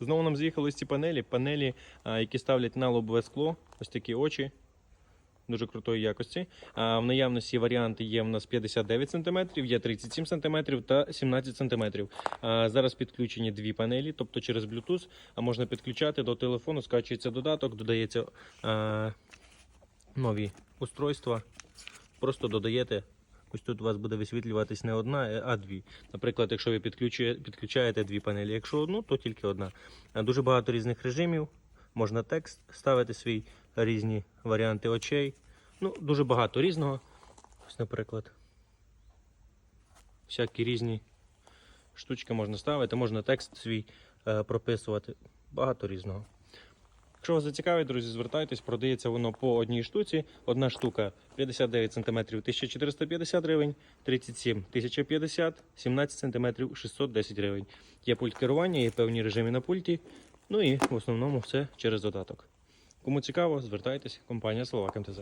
Знову нам з'їхали ці панелі. Панелі, які ставлять на лобове скло, ось такі очі. Дуже крутої якості. А, в наявності варіанти є в нас 59 см, є 37 см та 17 см. А, зараз підключені дві панелі, тобто через Bluetooth а можна підключати до телефону, скачується додаток, додається а, нові устройства. Просто додаєте. Ось тут у вас буде висвітлюватись не одна, е, а дві. Наприклад, якщо ви підключаєте дві панелі, якщо одну, то тільки одна. Дуже багато різних режимів. Можна текст ставити свій, різні варіанти очей. Ну, дуже багато різного. Ось, наприклад. Всякі різні штучки можна ставити, можна текст свій е, прописувати. Багато різного. Якщо вас зацікавить, друзі, звертайтесь, продається воно по одній штуці. Одна штука 59 см 1450 гривень, 37 1050, 17 см 610 гривень. Є пульт керування, є певні режими на пульті. Ну і в основному все через додаток. Кому цікаво, звертайтесь, компанія Словак МТЗ.